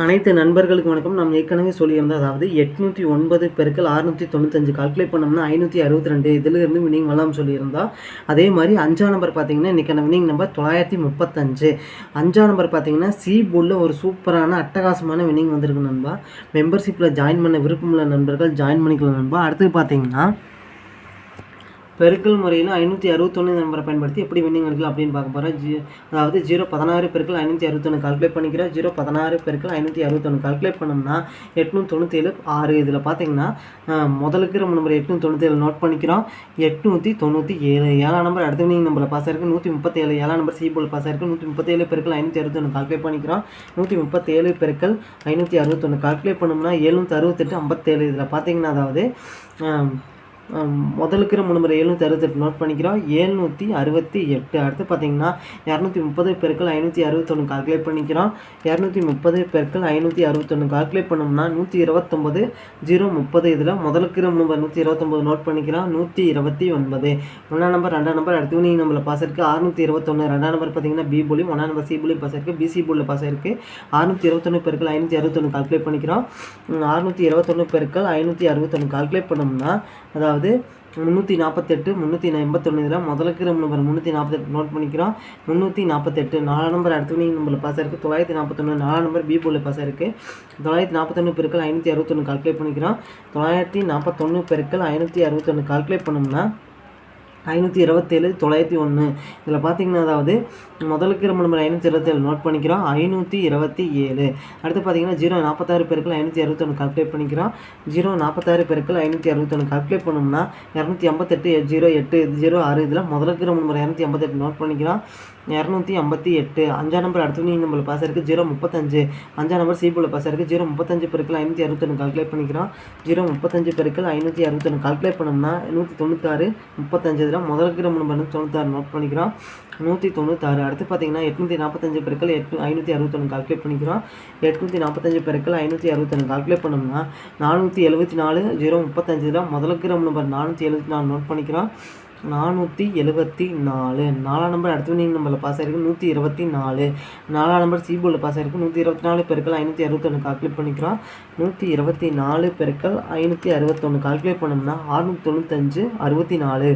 அனைத்து நண்பர்களுக்கு வணக்கம். நாம் ஏற்கனவே சொல்லியிருந்தோம் அதாவது எட்நூற்றி ஒன்பது பெருக்கள் அறுநூற்றி தொண்ணூத்தஞ்சு. கால்குலேட் பண்ணோம்னா ஐநூற்றி அறுபத்தி ரெண்டு இதிலிருந்து வினிங் வரலாம் சொல்லியிருந்தோம் அதே மாதிரி அஞ்சாம் நம்பர் பார்த்தீங்கன்னா இன்றைக்கான வினிங் நம்பர் தொள்ளாயிரத்தி முப்பத்தஞ்சு. அஞ்சாம் நம்பர் பார்த்தீங்கன்னா சி போர்டில் ஒரு சூப்பரான அட்டகாசமான வினிங் வந்திருக்கு நண்பா. மெம்பர்ஷிப்பில் ஜாயின் பண்ண விருப்பமுள்ள நண்பர்கள் ஜாயின் பண்ணிக்கலாம் நண்பா. அடுத்து பார்த்தீங்கன்னா பெருக்கல் முறையில் ஐநூற்றி அறுபத்தொன்று நம்பரை பயன்படுத்தி எப்படி வின்னிங் எடுக்கலாம் அப்படின்னு பார்க்க போகிறோம் ஜி அதாவது ஜீரோ பதினாறு பெருக்கள் ஐநூற்றி அறுபத்தொன்று கால்குலேட் பண்ணிக்கிறோம். ஜீரோ பதினாறு பெருக்கள் ஐநூற்றி அறுபத்தொன்று கால்குலேட் பண்ணோம்னா எட்நூற்றி தொண்ணூற்றேழு ஆறு. இதில் பார்த்தீங்கன்னா முதலுக்கு நம்ம நம்பர் எட்நூற்றி தொண்ணூற்றேழு நோட் பண்ணிக்கிறோம். எட்நூற்றி தொண்ணூற்றி ஏழு. ஏழாம் நம்பர் அடுத்த வினிங் நம்பரில் பாஸ் ஆயிருக்கு. நூற்றி முப்பத்தேழு ஏழாம் நம்பர் சி போல் பாஸ் ஆயிருக்கு. நூற்றி முப்பத்தேழு பெருக்கள் ஐநூற்றி அறுபத்தொன்று கால்குலேட் பண்ணிக்கிறோம். நூற்றி முப்பத்தேழு பெருக்கள் ஐநூற்றி அறுபத்தொன்று கால்குலேட் பண்ணோம்னா எழுநூற்றி அறுபத்தெட்டு ஐம்பத்தேழு. இதில் பார்த்தீங்கன்னா அதாவது முதலுக்கிற முன்னுமுறை எழுநூற்றி அறுபத்தெட்டு நோட் பண்ணிக்கிறோம். ஏழ்நூற்றி அறுபத்தி எட்டு. அடுத்து பார்த்தீங்கன்னா இரநூத்தி முப்பது பெருக்கள் ஐநூற்றி அறுபத்தொன்று கால்குலேட் பண்ணிக்கிறோம். இரநூத்தி முப்பது பெருக்கள் ஐநூற்றி அறுபத்தொன்று கால்குலேட் பண்ணோம்னா நூற்றி இருபத்தொம்பது ஜீரோ முப்பது இதில் முதலுக்கிற நம்பர் நூற்றி இருபத்தொம்பது நோட் பண்ணிக்கிறோம். நூற்றி இருபத்தி ஒன்பது. ஒன்றாம் நம்பர் ரெண்டாம் நம்பர் அடுத்து வினிங் நம்மளை பாஸ் இருக்குது அறுநூற்றி இருபத்தொன்று ரெண்டாம் நம்பர் பார்த்தீங்கன்னா பி போலியும் ஒன்றாம் நம்பர் சி போலியும் பாஸ் இருக்குது பிசி போலில் பாஸ் இருக்குது அறுநூற்றி இருபத்தொன்று பெருக்கள் ஐநூற்றி அறுபத்தொன்று கால்குலேட் பண்ணிக்கிறோம். அறுநூற்றி இருபத்தொன்று பெருக்கள் ஐநூற்றி அறுபத்தொன்று கால்குலேட் பண்ணோம்னா அதாவது முந்நூற்றி நாற்பத்தெட்டு முந்நூற்றி எண்பத்தொன்று இதில் முதலுக்கு நம்பர் முந்நூற்றி நாற்பத்தெட்டு நோட் பண்ணிக்கிறோம். முந்நூற்றி நாற்பத்தெட்டு நாலாம் நம்பர் அடுத்தவனையும் வினிங் நம்பரில் பாஸ் இருக்குது தொள்ளாயிரத்தி நாற்பத்தொன்று நாலாம் நம்பர் பி போலில் பாஸ் இருக்குது தொள்ளாயிரத்தி நாற்பத்தொன்று பெருக்கள் ஐநூற்றி அறுபத்தொன்று கால்குலேட் பண்ணிக்கிறோம். தொள்ளாயிரத்தி நாற்பத்தொன்று பெருக்கள் ஐநூற்றி அறுபத்தொன்று கால்குலேட் பண்ணோம்னா ஐநூற்றி இருபத்தேழு தொள்ளாயிரத்தி ஒன்று இதில் பார்த்தீங்கன்னா அதாவது முதலுக்கு ரொம்ப நம்பர் ஐநூற்றி இருபத்தேழு நோட் பண்ணிக்கிறோம். ஐநூற்றி இருபத்தி ஏழு. அடுத்து பார்த்தீங்கன்னா ஜீரோ நாற்பத்தாறு பெருக்கள் ஐநூற்றி அறுபத்தொன்று கால்குலேட் பண்ணிக்கிறோம். ஜீரோ நாற்பத்தாறு பெருக்கள் ஐநூற்றி அறுபத்தொன்று கால்குலேட் பண்ணோம்னா இரநூத்தி ஐம்பத்தெட்டு ஜீரோ எட்டு ஜீரோ ஆறு இதில் முதலுக்கு ரொம்ப நம்பர் இரநூத்தி ஐம்பத்தெட்டு நோட் பண்ணிக்கிறோம். இரநூத்தி ஐம்பத்தி எட்டு. அஞ்சாம் நம்பர் அடுத்து நீ நம்பர் பாஸ் இருக்குது ஜீரோ முப்பத்தஞ்சு. அஞ்சாம் நம்பர் சிபியில் பாஸ் இருக்குது ஜீரோ முப்பத்தஞ்சு பெருக்கள் ஐநூற்றி அறுபத்தொன்று கால்குலேட் பண்ணிக்கிறோம். ஜீரோ முப்பத்தஞ்சு பெருக்கள் ஐநூற்றி அறுபத்தொன்று கால்குலேட் பண்ணோம்னா நூற்றி தொண்ணூத்தாறு முப்பத்தஞ்சு. இதில் முதல் நம்ம நம்பர் தொண்ணூத்தாறு நோட் பண்ணிக்கிறோம். நூற்றி தொண்ணூத்தாறு. அடுத்து பார்த்தீங்கன்னா எட்நூற்றி நாற்பத்தஞ்சு பெருக்கள் எட்நூ ஐநூற்றி அறுபத்தொன்று கால்குலேட் பண்ணிக்கிறோம். எட்நூற்றி நாற்பத்தஞ்சு பெருக்கள் ஐநூற்றி அறுபத்தொன்று கால்குலேட் பண்ணோம்னா நானூற்றி எழுபத்தி நாலு ஜீரோ முப்பத்தஞ்சு. தான் முதல் நம்ம நம்பர் நானூற்றி எழுபத்தி நாலு நோட் பண்ணிக்கிறோம். நானூற்றி எழுபத்தி நாலு. நாலாம் நம்பர் அடுத்த நீங்கள் நம்பரில் பாஸ் ஆகிருக்கு நூற்றி இருபத்தி நாலு. நாலாம் நம்பர் சி போர்டில் பாஸ் ஆகிருக்கு நூற்றி இருபத்தி நாலு பெருக்கள் ஐநூற்றி அறுபத்தொன்று கால்குலேட் பண்ணிக்கிறோம். நூற்றி இருபத்தி நாலு பெருக்கள் ஐநூற்றி அறுபத்தொன்று கால்குலேட் பண்ணோம்னா ஆறுநூற்றி தொண்ணூத்தஞ்சு அறுபத்தி நாலு.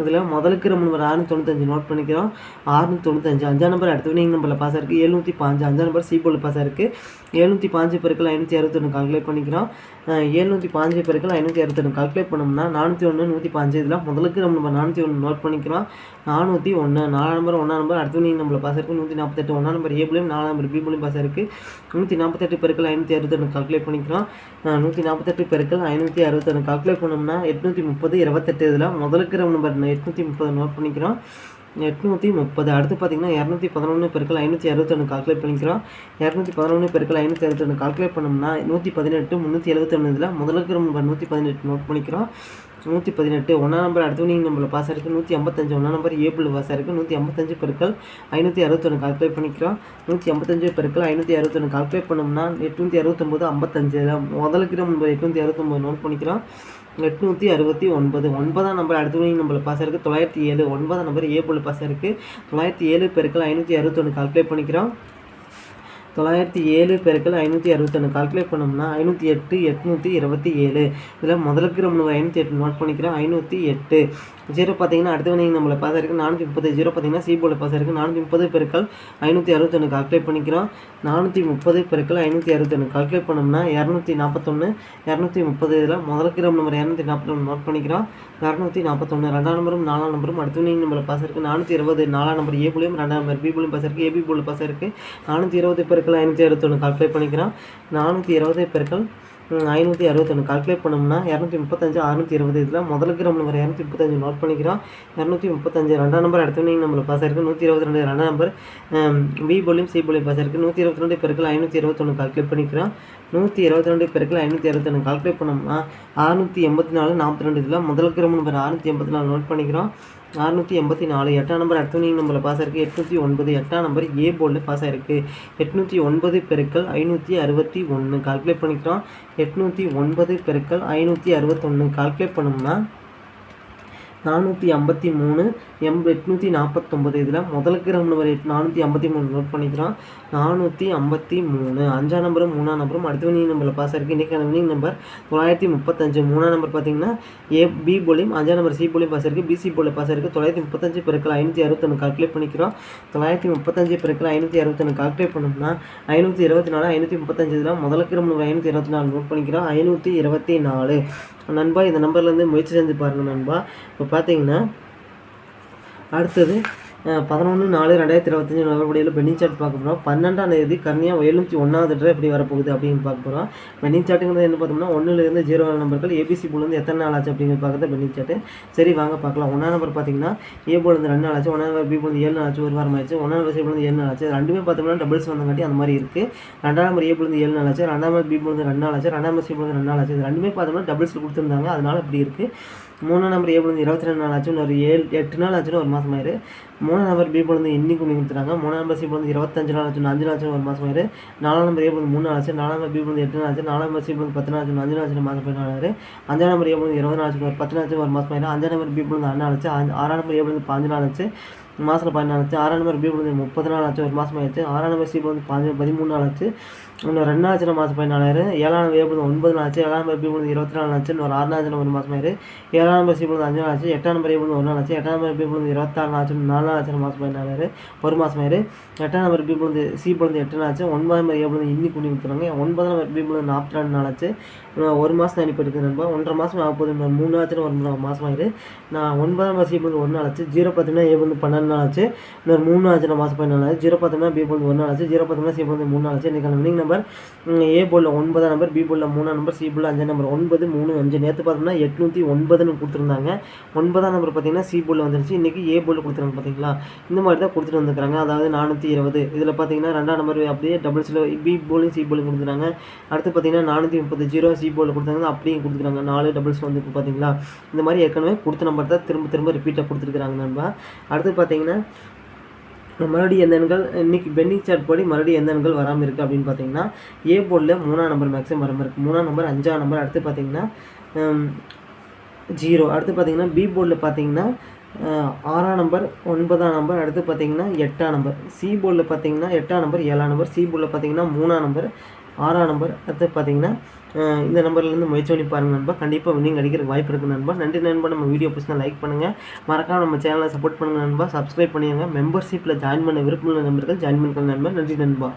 இதில் முதலுக்கு நம்ம நம்பர் ஆறுநூற்றி தொண்ணூத்தஞ்சு நோட் பண்ணிக்கிறோம். ஆறுநூற்றி தொண்ணூத்தஞ்சு. அஞ்சாம் நம்பர் அடுத்த நீங்கள் நம்பரில் பாஸ் ஆகிருக்கு எழுநூற்றி பாஞ்சு அஞ்சாம் நம்பர் சி போர்டில் பாஸ் ஆகிருக்கு எழுநூற்றி பாஞ்சு பெருக்கள் ஐநூற்றி அறுபத்தொன்று கால்குலேட் பண்ணிக்கிறோம். எழுநூற்றி பாஞ்சு பெருக்கள் ஐநூற்றி அறுபத்தொன்று கால்குலேட் பண்ணோம்னா நானூற்றி ஒன்று நூற்றி பாஞ்சு இதில் முதலுக்கு நம்ம நம்பர் நானூற்றி ஒன்று நோட் பண்ணிக்கிறோம். நானூற்றி ஒன்று நாலாம் நம்பர் ஒன்றா நம்பர் அடுத்து நீ நம்மளை பாஸ் இருக்குது நூற்றி நாற்பத்தெட்டு ஒன்றா நம்பர் ஏ புலியும் நாலாம் நம்பர் பி பாஸ் இருக்குது நூற்றி நாற்பத்தெட்டு பெருக்கள் ஐநூற்றி அறுபத்தொன்று கால்குலேட் பண்ணிக்கிறோம். நூற்றி நாற்பத்தெட்டு பெருக்கள் ஐநூற்றி அறுபத்தொன்று கால்குலேட் பண்ணோம்னா எட்நூற்றி முப்பது இருபத்தெட்டு இதில் முதலுக்கு நம்ம நம்பர் எட்நூற்றி முப்பது நோட் பண்ணிக்கிறோம். எட்நூற்றி முப்பது. அடுத்து பார்த்தீங்கன்னா இரநூத்தி பதினொன்று பெருக்கள் ஐநூற்றி அறுபத்தொன்று கால்குலேட் பண்ணிக்கிறோம். இரநூத்தி பதினொன்று பெருக்கள் ஐநூற்றி அறுபத்தொன்று கால்குலேட் பண்ணோம்னா நூற்றி பதினெட்டு முந்நூற்றி எழுபத்தொன்று இதில் முதலுக்கு நம்ம நூற்றி பதினெட்டு நோட் பண்ணிக்கிறோம். நூற்றி பதினெட்டு ஒன்றாம் நம்பர் அடுத்த நீங்கள் நம்மளை பாஸ் இருக்குது நூற்றி ஐம்பத்தஞ்சு ஒன்றாம் நம்பர் ஏபிள் பாஸ் இருக்குது நூற்றி ஐம்பத்தஞ்சு பெருக்கள் ஐநூற்றி அறுபத்தொன்று கால்குலேட் பண்ணிக்கிறோம். நூற்றி ஐம்பத்தஞ்சு பெருக்கள் ஐநூற்றி அறுபத்தொன்று கால்குலேட் பண்ணோம்னா எட்நூற்றி அறுபத்தொம்போது ஐம்பத்தஞ்சு. முதலுக்கு நம்ம எட்நூற்றி அறுபத்தொம்போது நோட் பண்ணிக்கிறோம். எட்நூற்றி அறுபத்தி ஒன்பது. ஒன்பதாம் நம்பர் அடுத்த வினிங் நம்பரில் பாஸ் இருக்குது தொள்ளாயிரத்தி ஏழு. ஒன்பதாம் நம்பர் ஏ போல் பாஸ் இருக்குது தொள்ளாயிரத்தி ஏழு பெருக்கள் ஐநூற்றி அறுபத்தொன்று கால்குலேட் பண்ணிக்கிறோம். தொள்ளாயிரத்தி ஏழு பெருக்கள் ஐநூற்றி அறுபத்தொன்று கால்குலேட் பண்ணோம்னா ஐநூற்றி எட்டு எட்நூற்றி இருபத்தி ஏழு. இதில் முதலுக்கு நம்ம ஐநூற்றி எட்டு. நோட் பண்ணிக்கிறோம் ஐநூற்றி எட்டு. ஜீரோ பார்த்தீங்கன்னா அடுத்த நீங்கள் நம்மளை பாஸ் இருக்குது நானூற்றி முப்பது. ஜீரோ பார்த்தீங்கன்னா சிபோல பாஸ் இருக்குது நானூற்றி முப்பது பெருக்கள் ஐநூற்றி அறுபத்தொன்று கால்குலேட் பண்ணிக்கிறோம். நானூற்றி முப்பது பெருக்கள் ஐநூற்றி அறுபத்தொன்று கால்குலேட் பண்ணோம்னா இரநூத்தி நாற்பத்தொன்று இரநூத்தி முப்பது. இதில் முதலுக்கு நம்ம நம்பர் இரநூத்தி நாற்பத்தொன்று நோட் பண்ணிக்கிறோம். இரநூத்தி நாற்பத்தொன்று ரெண்டாம் நம்பரும் நாலாம் நம்பரும் அடுத்து நீங்கள் நம்மளை பாஸ் இருக்குது நானூற்றி இருபது. நாலாம் நம்பர் ஏ புள்ளியும் ரெண்டாம் நம்பர் பி புள்ளியும் பாஸ் இருக்குது ஏபி புள்ளி பாஸ் இருக்குது நானூற்றி இருபது பேர் பெருக்கள் ஐநூற்றி அறுபத்தொன்று கால்குலேட் பண்ணிக்கிறோம். நானூற்றி இருபது பெருக்கள் ஐநூற்றி அறுபத்தொன்று கால்குலேட் பண்ணோம்னா இரநூத்தி முப்பத்தஞ்சு அறுநூற்றி இருபது இதில் முதலுக்கு நம்ம நம்பர் இரநூத்தி முப்பத்தஞ்சு நோட் பண்ணிக்கிறோம். இரநூத்தி முப்பத்தஞ்சு ரெண்டாம் நம்பர் அடுத்த நீங்கள் நம்மளுக்கு பாஸ் ஆயிருக்கு. நூற்றி இருபத்தி ரெண்டு ரெண்டாம் நம்பர் பி போலியும் சி போலியும் பாஸ் ஆயிருக்கு. நூற்றி இருபத்தி ரெண்டு பெருக்கள் ஐநூற்றி இருபத்தொன்று கால்குலேட் பண்ணிக்கிறோம். நூற்றி இருபத்தி ரெண்டு பெருக்கள் ஐநூற்றி அறுபத்தொன்று கால்குலேட் பண்ணோம்னா அறுநூற்றி எண்பத்தி நாலு நாற்பத்தி ரெண்டு இதில் முதல் கிரமம் நம்பர் அறுநூற்றி எண்பத்தி நாலு நோட் பண்ணிக்கிறோம். அறுநூற்றி எண்பத்தி நாலு எட்டாம் நம்பர் அடுத்த நம்பரில் பாஸ் ஆயிருக்கு. எட்நூற்றி ஒன்பது எட்டாம் நம்பர் ஏ போர்டில் பாஸ் ஆயிருக்கு. எட்நூற்றி ஒன்பது பெருக்கள் ஐநூற்றி அறுபத்தி ஒன்று கால்குலேட் பண்ணிக்கிறோம். எட்நூற்றி ஒன்பது பெருக்கள் ஐநூற்றி அறுபத்தொன்று கால்குலேட் பண்ணோம்னா நானூற்றி ஐம்பத்தி மூணு எம் எட்நூற்றி நாற்பத்தொம்பது. இதில் முதல் கிரம் நம்பர் எட் நானூற்றி ஐம்பத்தி மூணு நோட் பண்ணிக்கிறோம். நானூற்றி ஐம்பத்தி மூணு. அஞ்சாம் நம்பரும் மூணாம் நம்பரும் அடுத்த வினிங் நம்பரில் பாஸ் இருக்குது இன்றைக்கான வினிங் நம்பர் தொள்ளாயிரத்தி முப்பத்தஞ்சு. மூணாம் நம்பர் பார்த்தீங்கன்னா ஏ பி போலியும் அஞ்சாம் நம்பர் சி போலியும் பாஸ் இருக்குது பிசி போலில் பாஸ் இருக்குது தொள்ளாயிரத்தி முப்பத்தஞ்சு பெருக்கள் ஐநூற்றி அறுபத்தொன்று கால்குலேட் பண்ணிக்கிறோம். தொள்ளாயிரத்தி முப்பத்தஞ்சு பெருக்கள் ஐநூற்றி அறுபத்தொன்று கால்குலேட் பண்ணோம்னா ஐநூற்றி இருபத்தி நாலு ஐநூற்றி முப்பத்தஞ்சு. இதில் முதலுக்கு நம்பர் ஐநூற்றி இருபத்தி நாலு நோட் பண்ணிக்கிறோம். ஐநூற்றி இருபத்தி நாலு. நண்பா இந்த நம்பர்லேருந்து முயற்சி செஞ்சு பாருங்கள் நண்பா. இப்போ பார்த்தீங்கன்னா அடுத்தது பதினொன்று நாலு ரெண்டாயிரத்தி இருபத்தஞ்சி நவம்படியில் பெண்ணிங் சார்ட் பார்க்க போகிறோம் பன்னெண்டாம் தேதி கர்னியாக எழுநூற்றி ஒன்றாவது ட்ரை எப்படி வரப்போகுது அப்படின்னு பார்க்க போகிறோம் பெண்ணிங் சார்ட்டுங்கிறது என்ன பார்த்தோம்னா ஒன்றுலேருந்து ஜீரோ நம்பர்கள் ஏபிசி போலேருந்து எத்தனை நாள் ஆச்சு அப்படிங்கிறது பார்க்குறது பெண்ணிங் சார்ட்டு. சரி வாங்க பார்க்கலாம். ஒன்றாம் நம்பர் பார்த்தீங்கன்னா ஏ போலேருந்து ரெண்டு நாள் ஆச்சு ஒன்றாம் நம்பர் பி போலேருந்து ஏழு நாள் ஆச்சு ஒரு வாரம் ஆச்சு ஒன்றாம் நம்பர் சி போலேருந்து ஏழு நாள் ஆச்சு. ரெண்டுமே பார்த்தோம்னா டபுள்ஸ் வந்தங்காட்டி அந்த மாதிரி இருக்குது ரெண்டாம் நம்பர் ஏ போலேருந்து ஏழு நாள் ஆச்சு ரெண்டாம் நம்பர் பி போலேருந்து ரெண்டு நாள் ஆச்சு ரெண்டாம் நம்பர் சி போலேருந்து ரெண்டு நாள் ஆச்சு. இது ரெண்டுமே பார்த்தோம்னா டபுள்ஸ் கொடுத்துருந்தாங்க. அதனால் இப்படி இருக்குது மூணாம் நம்பர் ஏ போலேருந்து இருபத்தி ரெண்டு நாள் ஆச்சு ஒரு ஏழு எட்டு நாள் ஆச்சுன்னு ஒரு மாதம் ஆயிரு. மூணாம் நம்பர் பி போலேருந்து இன்னைக்கு கொண்டு கொடுத்துறாங்க மூணாம் நம்பர் சி போலேருந்து இருபத்தஞ்சு நாள் ஆச்சு அஞ்சு நாள் ஆச்சு ஒரு மாதம் ஆயிரு. நாலாம் நம்பர் ஏ போலேருந்து மூணு நாள் ஆச்சு. நாலாம் நம்பர் பி போலேருந்து எட்டு நாள் ஆச்சு. நாலாம் நம்பர் சி போலேருந்து பத்து நாள் ஆச்சு அஞ்சு நாள் ஆச்சு மாதம் போய் நாள் ஆயிரு. அஞ்சாம் நம்பர் ஏ போலேருந்து இருபது நாள் ஆச்சு ஒரு பத்து நாள் ஆச்சு ஒரு மாதம் ஆயிரு. அஞ்சாம் நம்பர் பி போலேருந்து அண்ணா ஆச்சு. ஆறாம் நம்பர் ஏ போலேருந்து பாஞ்சு நாள் ஆச்சு. மாதத்தில் பதினாலு ஆச்சு ஆறாம் நம்பர் பி போலேருந்து முப்பது நாள் ஆச்சு ஒரு மாதம் ஆயிடுச்சு. ஆறாம் நம்பர் சி வந்து பாஞ்சு பதிமூணு நாள் ஆச்சு இன்னும் ரெண்டு நாள் ஆச்சு மாதம் பதினாலாயிரம். ஏழாம் நம்பர் ஏ ஒன்பது நாள் ஆச்சு ஏழாம் நம்பர் பி போலேருந்து இருபத்தி நாலு ஆச்சு இன்னொரு ஆறு நாள் ஒரு மாதம் ஆயிரு. ஏழாம் நம்பர் சி போலேருந்து அஞ்சு நாள் ஆச்சு. எட்டாம் நம்பர் ஏ ஒரு நாள் ஆச்சு. எட்டாம் நம்பர் பி போலேருந்து இருபத்தாறு நாள் ஆச்சு நாலு நாள் ஆச்சு மாதம் பதினாலாயிரம் ஒரு மாதம் ஆயிரு. எட்டாம் நம்பர் பி போலேருந்து சி போலேருந்து எட்டு நாள் ஆச்சு ஒன்பதாம் நம்பர் ஏ போலேருந்து இன்னி குடி கொடுத்துருவாங்க. ஒன்பதாம் நம்பர் பி போலேருந்து நாற்பத்தி ரெண்டு நாள் ஆச்சு ஒரு மாதம் அனுப்பிட்டு நண்பா. ஒன்றரை மாதம் ஆக போகுது. மூணு ஆச்சுன்னு ஒரு மாதம் ஆயிரு. நான் ஒன்பதாம் நம்பர் சி போலேருந்து ஒரு நாள் ஆச்சு. ஜீரோ பார்த்தீங்கன்னா ஏ போலேருந்து பன்னெண்டு நாள் ஆச்சு இன்னொரு மூணு ஆச்சு மாதம் பதினாலு ஆச்சு ஜீரோ பார்த்தீங்கன்னா பி போல் ஒரு நாள் ஆச்சு ஜீரோ பார்த்தீங்கன்னா சி போல் மூணு நாள் ஆச்சு இன்றைக்கான வினிங் நம்பர் ஏ போலில் ஒன்பதாம் நம்பர் பி போலில் மூணாம் நம்பர் சி போலில் அஞ்சாம் நம்பர் ஒன்பது மூணு அஞ்சு. நேற்று பார்த்தோம்னா எட்நூற்றி ஒன்பதுன்னு கொடுத்துருந்தாங்க. ஒன்பதாம் நம்பர் பார்த்தீங்கன்னா சி போலில் வந்துருச்சு. இன்றைக்கி ஏ போலில் கொடுத்துருங்க பார்த்தீங்களா? இந்த மாதிரி தான் கொடுத்துட்டு வந்துருக்காங்க. அதாவது நானூற்றி இருபது. இதில் பார்த்தீங்கன்னா ரெண்டாம் நம்பர் அப்படியே டபுள்ஸில் பி போலையும் சி போலையும் கொடுத்துருக்காங்க. அடுத்து பார்த்தீங்கன்னா நானூற்றி முப்பது ஜீரோ சி போலில் கொடுத்தாங்க அப்படியே கொடுத்துருக்காங்க. நாலு டபுள்ஸ் வந்து பார்த்தீங்களா? இந்த மாதிரி ஏற்கனவே கொடுத்த நம்பர் தான் திரும்ப திரும்ப ரிப்பீட்டாக கொடுத்துருக்காங்க நண்பா அடுத்து பார்த்தீங்கன்னா பார்த்தீங்கன்னா மறுபடியும் எந்த எண்கள் இன்றைக்கி பெண்டிங் சார்ட் படி மறுபடியும் எந்த எண்கள் வராமல் இருக்குது அப்படின்னு பார்த்தீங்கன்னா ஏ போர்டில் மூணாம் நம்பர் மேக்ஸிமம் வராமல் இருக்குது மூணாம் நம்பர் அஞ்சாம் நம்பர் அடுத்து பார்த்தீங்கன்னா ஜீரோ அடுத்து பார்த்தீங்கன்னா பி போர்டில் பார்த்தீங்கன்னா ஆறாம் நம்பர் ஒன்பதாம் நம்பர் அடுத்து பார்த்தீங்கன்னா எட்டாம் நம்பர் சி போர்டில் பார்த்தீங்கன்னா எட்டாம் நம்பர் ஏழாம் நம்பர் சி போர்டில் பார்த்தீங்கன்னா மூணாம் நம்பர் ஆறாம் நம்பர் அடுத்து பார்த்தீங்கன்னா இந்த நம்பர்லேருந்து முயற்சி பண்ணி பாருங்க நண்பா. கண்டிப்பாக வின்னிங் அடிக்கிறதுக்கு வாய்ப்பு இருக்குது நண்பா. நன்றி நண்பா. நம்ம வீடியோ பிடிச்சா லைக் பண்ணுங்கள் மறக்காமல் நம்ம சேனலை சப்போர்ட் பண்ணுங்க நண்பா. சப்ஸ்கிரைப் பண்ணிடுங்க மெம்பர்ஷிப்பில் ஜாயின் பண்ண விருப்பமுள்ள நண்பர்கள் ஜாயின் பண்ணுங்கள் நண்பா. நன்றி நண்பா.